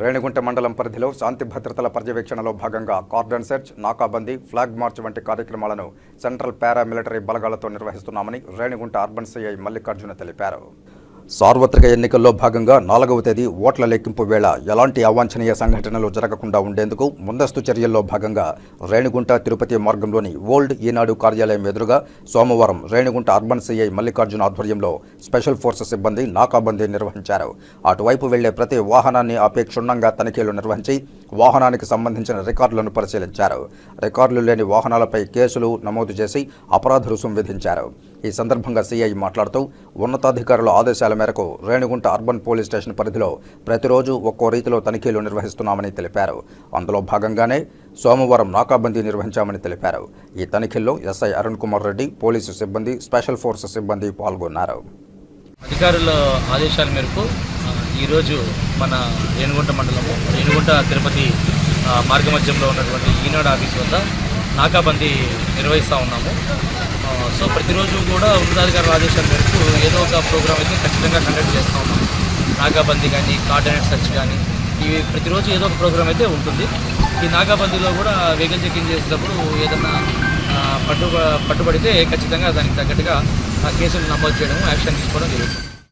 రేణిగుంట మండలం పరిధిలో శాంతి భద్రతల పర్యవేక్షణలో భాగంగా కార్డన్ సెర్చ్ నాకాబందీ ఫ్లాగ్ మార్చ్ వంటి కార్యక్రమాలను సెంట్రల్ పారామిలిటరీ బలగాలతో నిర్వహిస్తున్నామని రేణిగుంట అర్బన్ సిఐ మల్లికార్జున తెలిపారు. సార్వత్రిక ఎన్నికల్లో భాగంగా నాలుగవ తేదీ ఓట్ల లెక్కింపు వేళ ఎలాంటి అవాంఛనీయ సంఘటనలు జరగకుండా ఉండేందుకు ముందస్తు చర్యల్లో భాగంగా రేణిగుంట తిరుపతి మార్గంలోని ఓల్డ్ ఈనాడు కార్యాలయం ఎదురుగా సోమవారం రేణిగుంట అర్బన్ సిఐ మల్లికార్జున ఆధ్వర్యంలో స్పెషల్ ఫోర్సెస్ సిబ్బంది నాకాబందీ నిర్వహించారు. అటువైపు వెళ్ళే ప్రతి వాహనాన్ని ఆపే క్షుణ్ణంగా తనిఖీలు నిర్వహించి వాహనానికి సంబంధించిన రికార్డులను పరిశీలించారు. రికార్డులు లేని వాహనాలపై కేసులు నమోదు చేసి అపరాధ రుసుం విధించారు. ఈ సందర్భంగా సిఐ మాట్లాడుతూ ఉన్నతాధికారుల ఆదేశాల మేరకు రేణిగుంట అర్బన్ పోలీస్ స్టేషన్ పరిధిలో ప్రతిరోజు ఒక్కో రీతిలో తనిఖీలు నిర్వహిస్తున్నామని తెలిపారు. అందులో భాగంగానే సోమవారం నాకాబందీ నిర్వహించామని తెలిపారు. ఈ తనిఖీల్లో ఎస్ఐ అరుణ్ కుమార్ రెడ్డి పోలీసు సిబ్బంది స్పెషల్ ఫోర్సెస్ సిబ్బంది పాల్గొన్నారు. అధికారుల ఆదేశాల మేరకు ఈరోజు మన రేణుగుంట మండలము రేణుగుంట తిరుపతి మార్గ మధ్యంలో ఉన్నటువంటి ఈనాడు ఆఫీస్ వద్ద నాకాబందీ నిర్వహిస్తూ ఉన్నాము. సో ప్రతిరోజు కూడా ఉన్నతాధికారుల ఆదేశాల మేరకు ఏదో ఒక ప్రోగ్రామ్ అయితే ఖచ్చితంగా కండక్ట్ చేస్తూ ఉన్నాం. నాగాబందీ కానీ కార్డినేట్ సర్చ్ కానీ ఇవి ప్రతిరోజు ఏదో ఒక ప్రోగ్రామ్ అయితే ఉంటుంది. ఈ నాగాబందీలో కూడా వెహికల్ చెక్కింగ్ చేసేటప్పుడు ఏదన్నా పట్టు పట్టుబడితే ఖచ్చితంగా దానికి తగ్గట్టుగా ఆ కేసులు నమోదు చేయడం యాక్షన్ తీసుకోవడం జరుగుతుంది.